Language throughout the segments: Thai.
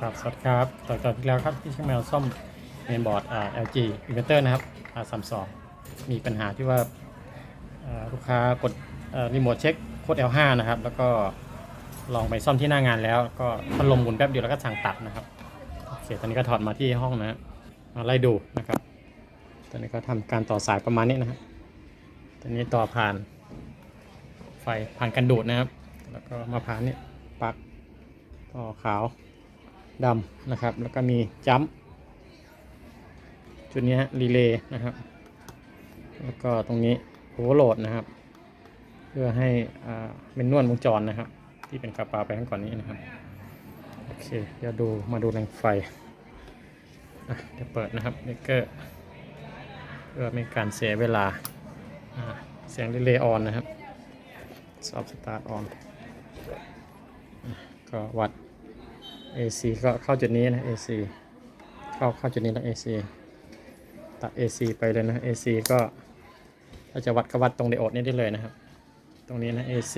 ครับ สวัสดีครับ ต่อจากที่แล้วครับที่ช่างแมวซ่อมเมนบอร์ดอ่า LG Inverter นะครับอ่าสามสองมีปัญหาที่ว่าลูกค้ากดรีโมทเช็คโค้ด L5 นะครับ แล้วก็ลองไปซ่อมที่หน้างานแล้ว ก็พัดลมหมุนแป๊บเดียวแล้วก็สั่งตัดนะครับโอเคตอนนี้ก็ถอดมาที่ห้องนะฮะมาไล่ดูนะครับ ตอนนี้ก็ทำการต่อสายประมาณนี้นะครับตอนนี้ต่อผ่าน ไฟผ่านกันดูดนะครับ แล้วก็มาผ่านนี่ปลั๊กต่อขาว ดำนะครับ แล้วก็มีจัมป์จุดนี้ฮะรีเลย์นะครับ แล้วก็ตรงนี้โอเวอร์โหลดนะครับ เพื่อให้อ่าเป็นนวดวงจรนะครับ ที่เป็นกระปาไปข้างก่อนนี้นะครับ โอเค เดี๋ยวดูมาดูแรงไฟอะเดี๋ยวเปิดนะครับเบเกอร์เพื่อไม่การเสียเวลาอ่าเสียงรีเลย์ออนนะครับสอบสตาร์ทออนก็วัด AC ก็เข้าจุดนี้นะ AC เข้าเข้าจุดนี้แล้ว AC ตัด AC ไปเลยนะ AC ก็ถ้าจะวัดก็วัดตรงไดโอดนี้ได้เลยนะครับ ตรงนี้นะ AC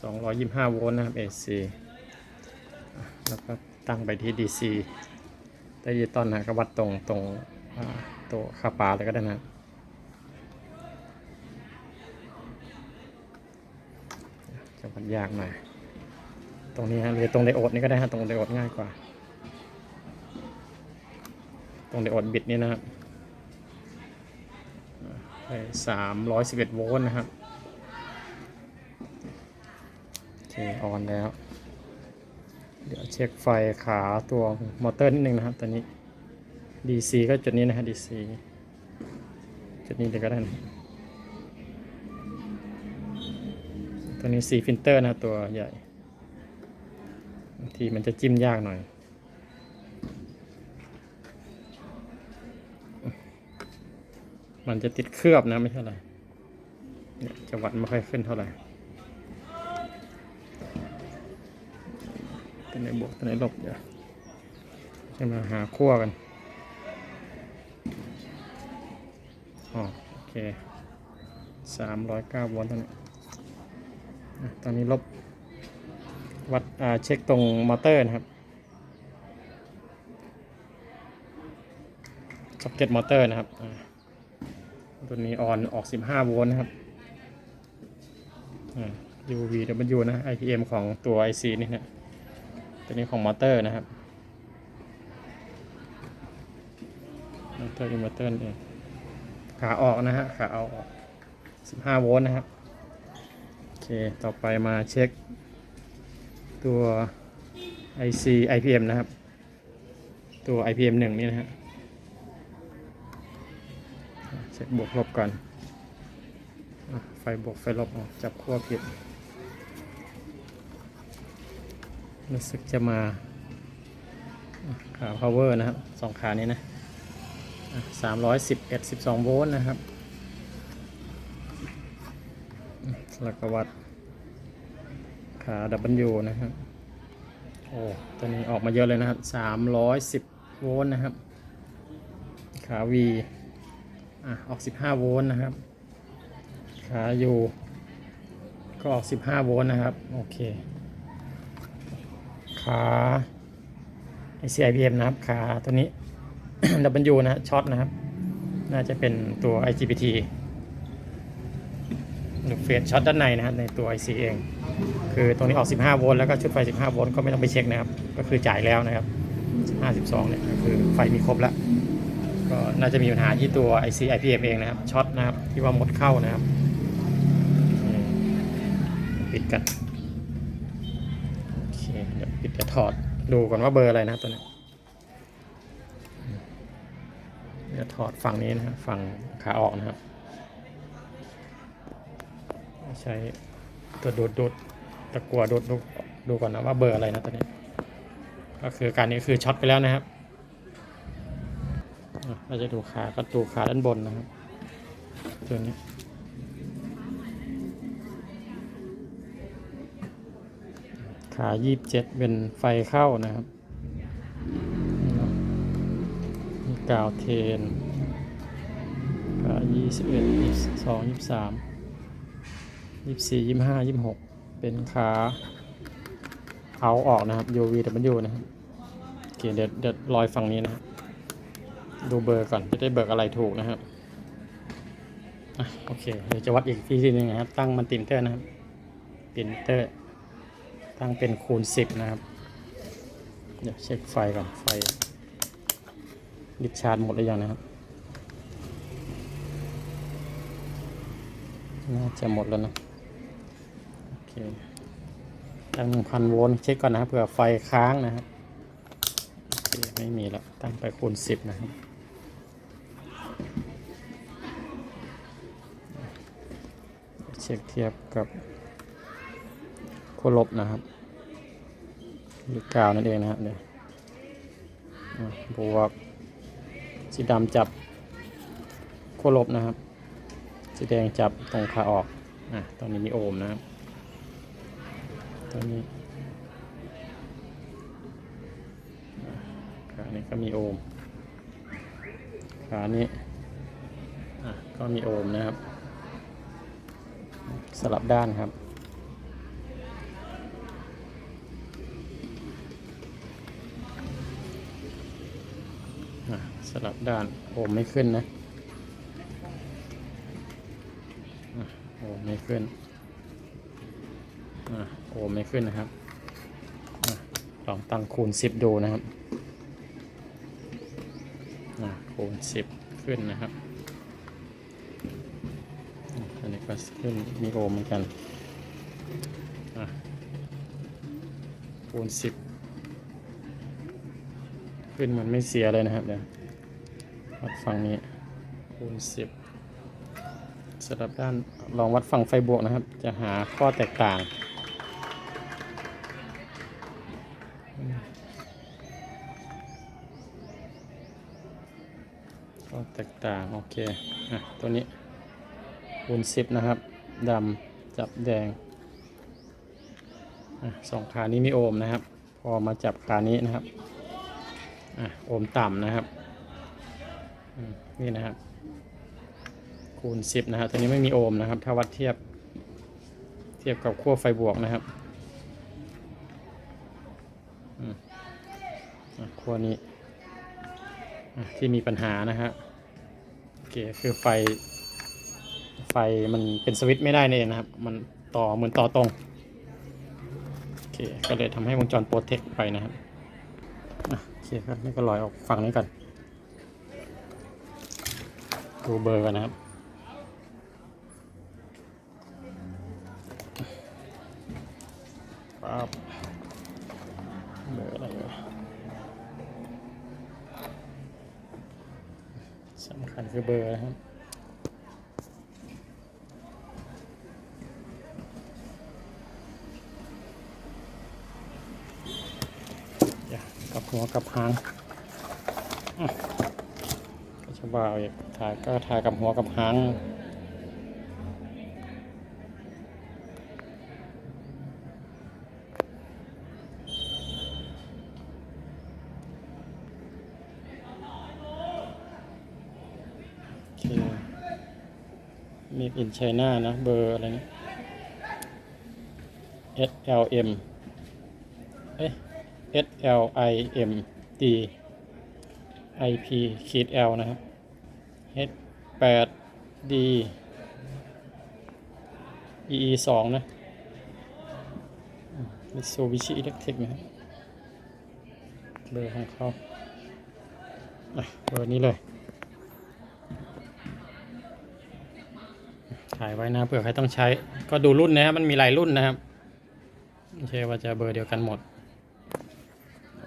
225โวลต์นะครับ AC แล้วก็ตั้งไปที่ DC ดิจิตอลนะก็วัดตรงตรงอ่า ตัวคาปาเลยก็ได้นะจะวัดยากหน่อยตรงนี้ฮะหรือตรงไดโอดนี่ก็ได้ฮะตรงไดโอดง่ายกว่า ตรงไดโอดบิดนี่นะครับสามร้อยสิบเอ็ดโวลต์นะครับโอเคออนแล้ว เดี๋ยวเช็คไฟขาตัวมอเตอร์นิดนึงนะครับตัวนี้ DC ก็จุดนี้นะฮะ DC จุดนี้เลยวก็ได้นะตัวนี้ C ฟิลเตอร์นะตัวใหญ่ทีมันจะจิ้มยากหน่อย มันจะติดเคลือบนะไม่ใช่อะไรเนี่ยจะวัดไม่ค่อยขึ้นเท่าไหร่ตัวไหนบวกตัวไหนลบเดี๋ยวจะมาหาขั้วกัน อ๋อโอเคสามร้อยเก้าโวลต์เท่านี้ตอนนี้ลบวัดเช็คตรงมอเตอร์นะครับซ็อกเก็ตมอเตอร์นะครับตัวนี้ออนออก 15 โวลต์นะครับอ่า UVW นะ IPM ของตัว IC นี่นะตัวนี้ของมอเตอร์นะครับมอเตอร์อินเวอร์เตอร์เอง ขาออกนะฮะขาเอาออก15โวลต์นะครับโอเค ต่อไปมาเช็ค ตัว IC IPM นะครับ ตัว IPM 1นี่นะฮะเช็คบวกลบก่อนอไฟบวกไฟลบออกจับขั้วผิดรู้สึกจะมาอะขา power นะครับสองขานี้นะ สามร้อยสิบเอ็ดสิบสองโวลต์นะครับอืมแล้วก็วัดขา W นะครับ โอ้ ตัวนี้ออกมาเยอะเลยนะครับสามร้อยสิบโวลต์นะครับ ขา V อะออกสิบห้าโวลต์นะครับ ขา U ก็ออกสิบห้าโวลต์นะครับ โอเค ขา ICIPM นะครับ ขาตัวนี้ W นะฮะช็อตนะครับ น่าจะเป็นตัว IGBT หรือเฟสช็อตด้านในนะครับในตัว IC เอง คือตรงนี้ออก 15 โวลต์แล้วก็ชุดไฟ 15 โวลต์ก็ไม่ต้องไปเช็คนะครับ ก็คือจ่ายแล้วนะครับ 52 เนี่ยก็คือไฟมีครบแล้ว ก็น่าจะมีปัญหาที่ตัว IC IPM เองนะครับช็อตนะครับที่ว่าหมดเข้านะครับปิดกันโอเคเดี๋ยวปิดจะถอดดูก่อนว่าเบอร์อะไรนะตัวนี้เดี๋ยว ถอดฝั่งนี้นะครับฝั่งขาออกนะครับ ใช้ตัวดูดดูดตะกัวดูดดูดูก่อนนะว่าเบอร์อะไรนะตัวนี้ ก็คือการนี้คือช็อตไปแล้วนะครับเราจะดูขาก็ดูขาด้านบนนะครับตัวนี้ขายี่สิบเจ็ดเป็นไฟเข้านะครับ กาวเทนกยี่สิบเอ็ดยี่สิบสองยี่สิบสามยี่สิบสี่ยี่สิบห้ายี่สิบหกเป็นขาเอาออกนะครับ UV W นะครับโอเคเดี๋ยวเดี๋ยวลอยฝั่งนี้นะดูเบอร์ก่อนจะได้เบิกอะไรถูกนะครับโอเคเดี๋ยวจะวัดอีกที่ทีหนึงนะครับ ตั้งมันติมเตอร์นะครับติมเตอร์ ตั้งเป็นคูณ 10 นะครับ เดี๋ยวเช็คไฟก่อนไฟ ดิชาร์จหมดหรือยังนะครับ น่าจะหมดแล้วนะโอเคตั้ง1,000โวลต์เช็คก่อนนะครับเผื่อไฟค้างนะครับโอเคไม่มีแล้วตั้งไปคูณ10นะครับเช็คเทียบกับขั้วลบนะครับหรือกาวนั่นเองนะครับเดี๋ยวบวก สีดำจับขั้วลบนะครับ สีแดงจับตรงขาออกอะตอนนี้มีโอมนะครับตอนนี้ขานี้ก็มีโอม ขานี้อะก็มีโอมนะครับ สลับด้านครับ ลับด้านโอมไม่ขึ้นนะโอมไม่ขึ้นอะโอมไม่ขึ้นนะครับอลองตั้งคูณ 10 ดูนะครับอะคูณ 10 ขึ้นนะครับอันนี้ก็ขึ้นมีโอมเหมือนกันอะคูณ 10 ขึ้นมือนไม่เสียเลยนะครับเดี๋ยว วัดฝั่งนี้คูณสิบสลับด้านลองวัดฝั่งไฟบวกนะครับ จะหาข้อแตกต่างข้อแตกต่างโอเคอะตัวนี้คูณสิบนะครับดำจับแดงอะสองขานี้มีโอห์มนะครับ พอมาจับขานี้นะครับอะโอห์มต่ำนะครับอืม นี่นะครับ คูณ10นะครับตัวนี้ไม่มีโอห์มนะครับ ถ้าวัดเทียบ เทียบกับขั้วไฟบวกนะครับขั้วนี้ที่มีปัญหานะครับโอเคคือไฟ ไฟมันเป็นสวิตช์ไม่ได้นี่นะครับ มันต่อเหมือนต่อตรงโอเคก็เลยทำให้วงจรโปรเทคไปนะครับโอเคครับนี่ก็ลอยออกฝั่งนี้ก่อน ดูเบอร์กันนะครับ ปั๊บ เบอร์อะไรวะสำคัญคือเบอร์นะครับกลับหัวกลับหาง ว่าเอาอีกถ่ายก็ถ่ายกับหัวกับหางมีอินไชน่านะเบอร์อะไรนะ SLM เอ๊ะ SLIM D IP ขีด L นะครับ H 8 D EE 2นะ Mitsubishi Electric นะเบอร์ของเขาอะเบอร์นี้เลย ถ่ายไว้นะเผื่อใครต้องใช้ ก็ดูรุ่นนะครับ มันมีหลายรุ่นนะครับไม่ใช่ว่าจะเบอร์เดียวกันหมด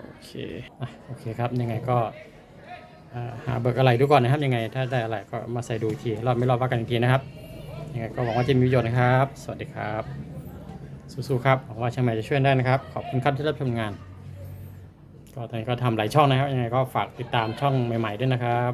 โอเค อะ โอเคครับ ยังไงก็ หาเบิกอะไรดูก่อนนะครับยังไง ถ้าได้อะไรก็มาใส่ดูทีรอบไม่รอบว่ากันอีกทีนะครับยังไงก็หวังว่าจะมีประโยชน์นะครับ สวัสดีครับ สู้ๆครับหวังว่าช่างใหม่จะช่วยได้นะครับ ขอบคุณครับที่รับชมงาน ก็ตอนนี้ก็ทำหลายช่องนะครับยังไงก็ฝากติดตามช่องใหม่ ๆด้วยนะครับ